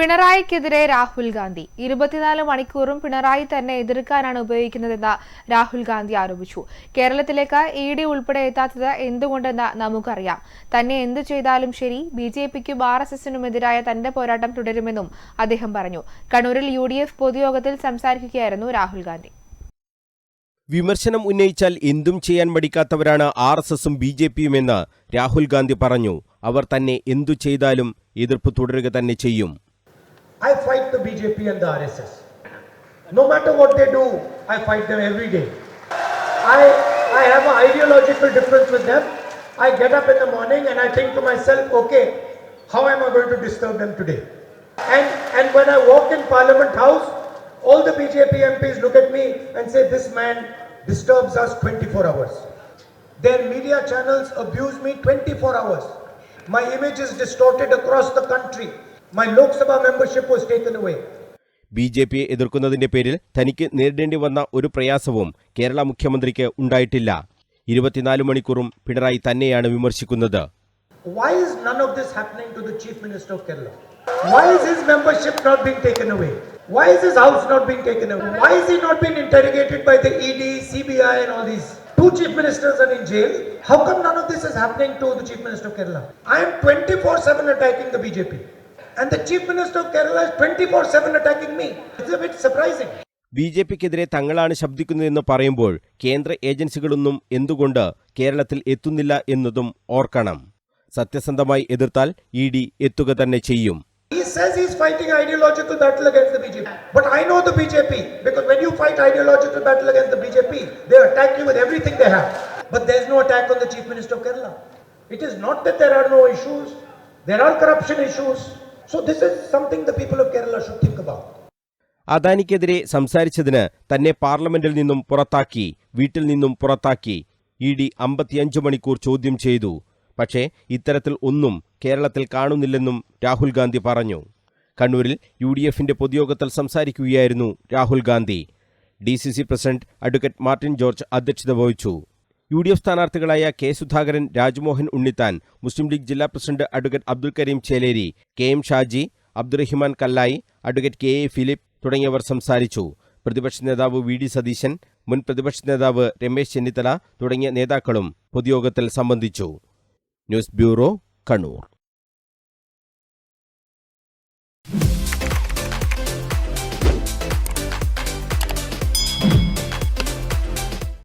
പിണറായിക്കെതിരെ രാഹുൽ ഗാന്ധി. ഇരുപത്തിനാല് മണിക്കൂറും പിണറായി തന്നെ എതിർക്കാനാണ് ഉപയോഗിക്കുന്നതെന്ന് രാഹുൽ ഗാന്ധി ആരോപിച്ചു. കേരളത്തിലേക്ക് ഇ ഡി ഉൾപ്പെടെ എത്താത്തത് എന്തുകൊണ്ടെന്ന് നമുക്കറിയാം. തന്നെ എന്തു ചെയ്താലും ശരി ബി ജെ പിക്കും ആർ എസ് എസിനുമെതിരായ തന്റെ പോരാട്ടം തുടരുമെന്നും അദ്ദേഹം പറഞ്ഞു. കണ്ണൂരിൽ യു ഡി എഫ് പൊതുയോഗത്തിൽ സംസാരിക്കുകയായിരുന്നു രാഹുൽ ഗാന്ധി. വിമർശനം ഉന്നയിച്ചാൽ എന്തും ചെയ്യാൻ മടിക്കാത്തവരാണ് ആർ എസ് എസും ബി ജെ പിയുമെന്ന് രാഹുൽ ഗാന്ധി പറഞ്ഞു. അവർ തന്നെ എന്തു ചെയ്താലും എതിർപ്പ് തുടരുക തന്നെ ചെയ്യും. I fight the BJP and the RSS. No matter what they do, I fight them every day. I, I have an ideological difference with them. I get up in the morning and I think to myself, okay, how am I going to disturb them today? And, and when I walk in Parliament House, all the BJP MPs look at me and say, this man disturbs us 24 hours. Their media channels abuse me 24 hours. My image is distorted across the country. My Lok Sabha membership was taken away. B J പിയെ എതിർക്കുന്നതിന്റെ പേരിൽ തനിക്ക് നേരിടേണ്ടി വന്ന ഒരു പ്രയാസവും കേരള മുഖ്യമന്ത്രിക്ക് ഉണ്ടായിട്ടില്ല ഇരുപത്തിനാല് മണിക്കൂറും പിണറായി തന്നെയാണ് വിമർശിക്കുന്നത് Why is none of this happening to the Chief Minister of Kerala? Why is his membership not being taken away? Why is his house not being taken away? Why is he not being interrogated by the ED, CBI, and all these? Two chief ministers are in jail. How come none of this is happening to the Chief Minister of Kerala? I am 24 7 attacking the BJP. And the Chief Minister of Kerala is 24 7 attacking me. It's a bit surprising. B J പിക്കെതിരെ തങ്ങളാണ് ശബ്ദിക്കുന്നതെന്ന് പറയുമ്പോൾ കേന്ദ്ര ഏജൻസികളൊന്നും എന്തുകൊണ്ട് കേരളത്തിൽ എത്തുന്നില്ല എന്നതും ഓർക്കണം സത്യസന്ധമായി എതിർത്താൽ ഇ ഡി എത്തുക തന്നെ ചെയ്യും He says he's fighting ideological battle against the BJP. But I know the BJP because when you fight ideological battle against the BJP, they attack you with everything they have. But there's no attack on the Chief Minister of Kerala. It is not that there are no issues, there are corruption issues. അദാനിക്കെതിരെ സംസാരിച്ചതിന് തന്നെ പാർലമെന്റിൽ നിന്നും പുറത്താക്കി വീട്ടിൽ നിന്നും പുറത്താക്കി. E D അമ്പത്തിയഞ്ച് മണിക്കൂർ ചോദ്യം ചെയ്തു. പക്ഷേ ഇത്തരത്തിൽ ഒന്നും കേരളത്തിൽ കാണുന്നില്ലെന്നും രാഹുൽ ഗാന്ധി പറഞ്ഞു. കണ്ണൂരിൽ യു ഡി എഫിന്റെ പൊതുയോഗത്തിൽ സംസാരിക്കുകയായിരുന്നു Rahul Gandhi. D C C president advocate Martin George അധ്യക്ഷത വഹിച്ചു. യു ഡി എഫ് സ്ഥാനാർത്ഥികളായ കെ സുധാകരൻ രാജ്മോഹൻ ഉണ്ണിത്താൻ മുസ്ലിം ലീഗ് ജില്ലാ president advocate Abdul Kareem Cheleri K M Shaji Abdurahiman Kallayi advocate K A Philip തുടങ്ങിയവർ സംസാരിച്ചു. പ്രതിപക്ഷ നേതാവ് വി ഡി സതീശൻ മുൻ പ്രതിപക്ഷ നേതാവ് രമേശ് ചെന്നിത്തല തുടങ്ങിയ നേതാക്കളും പൊതുയോഗത്തിൽ സംബന്ധിച്ചു. News bureau Kannur.